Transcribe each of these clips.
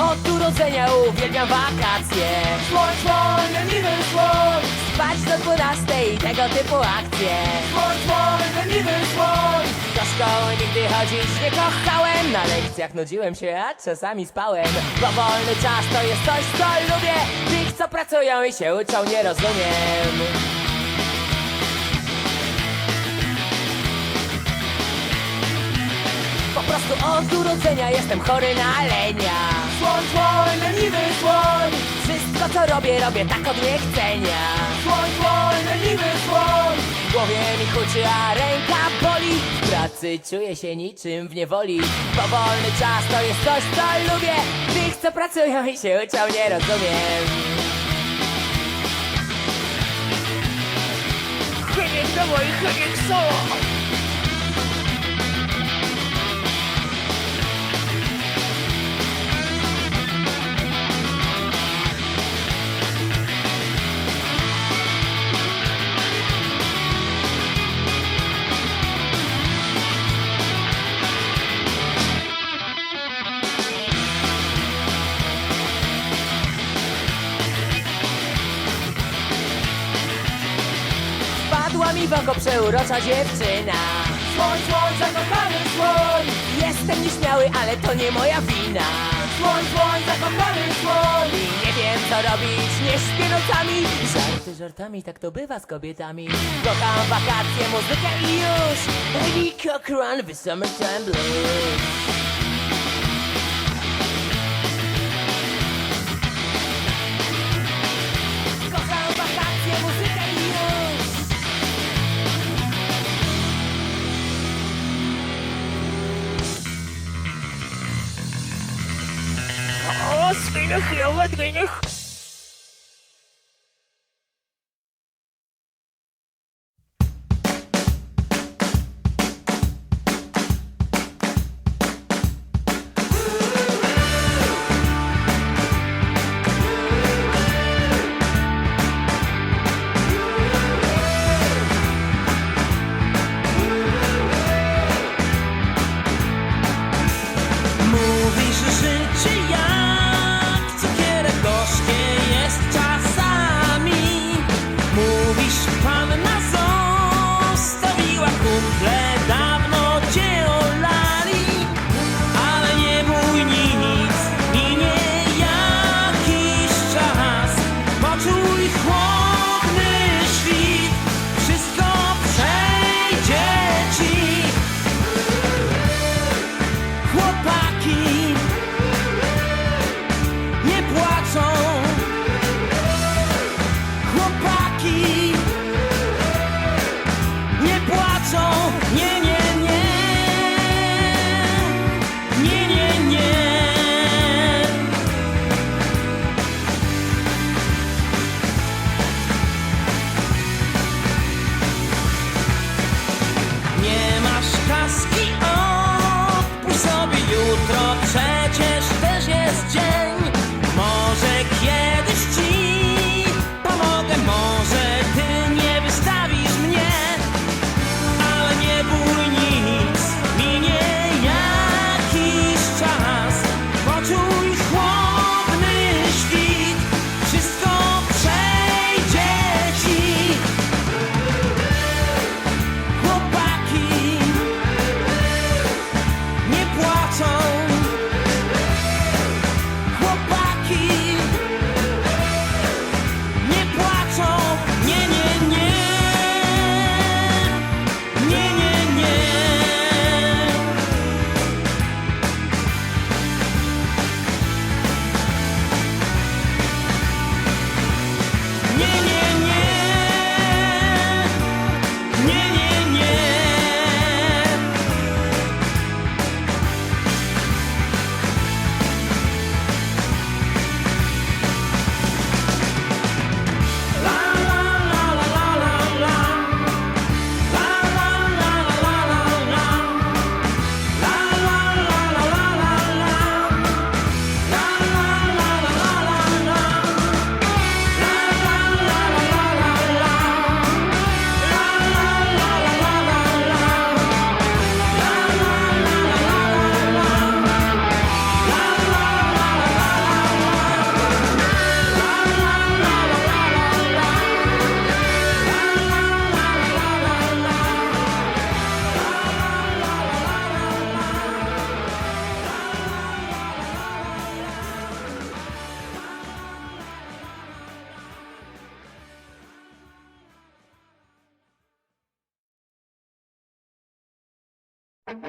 od urodzenia uwielbiam wakacje. Słoń, słoń, leniwy słoń. Spać do dwunastej, tego typu akcje. Słoń, słoń, leniwy słoń. Do szkoły nigdy chodzić nie kochałem. Na lekcjach nudziłem się, a czasami spałem. Bo wolny czas to jest coś, co lubię. Tych, co pracują i się uczą, nie rozumiem od urodzenia jestem chory na lenia. Słoń, słoń, leniwy słoń. Wszystko co robię, robię tak od niechcenia. Słoń, słoń, leniwy słoń. W głowie mi huczy, a ręka boli. W pracy czuję się niczym w niewoli. Powolny czas to jest coś, co lubię. Tych, co pracują i się uczą, nie rozumiem. Chybiek do moich chybiek solo Padła mi w oko przeurocza dziewczyna. Słoń, słoń, zakochany słoń. Jestem nieśmiały, ale to nie moja wina. Słoń, słoń, zakochany słoń. I nie wiem co robić, nie śpię nocami. Żarty żartami, tak to bywa z kobietami. Kocham wakacje, muzykę i już. Baby Cochran, the summertime blues O, zmieniach, 穿。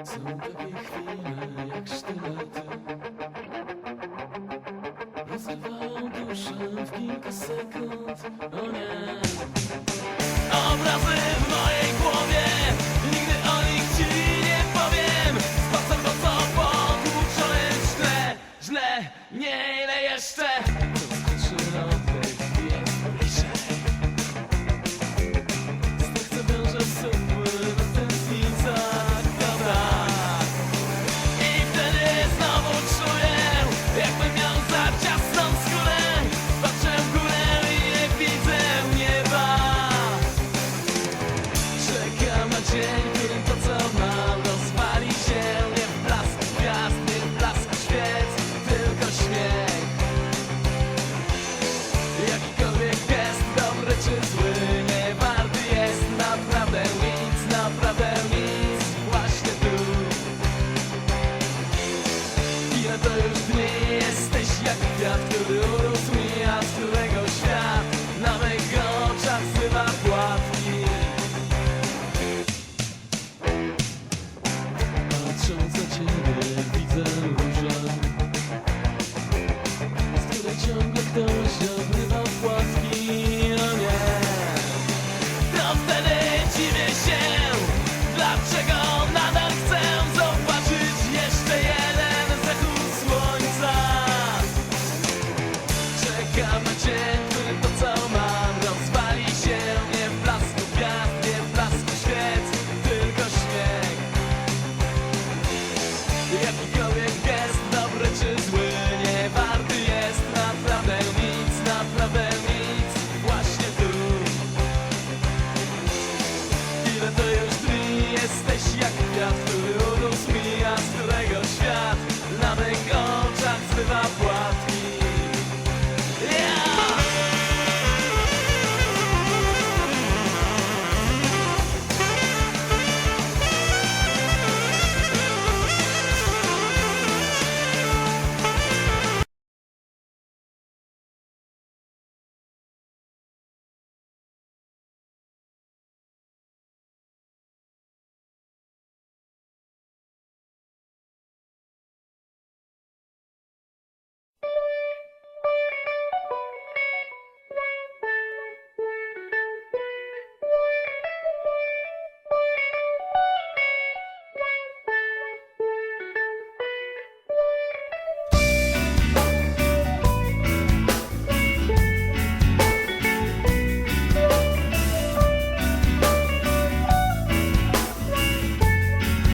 Są takie chwile jak sztylety. Rozrywają duszę w kilka sekund. O nie. Obrazy w mojej głowie. Nigdy o nich ci nie powiem. Spacer to co pokłócone źle Źle, nie ile jeszcze.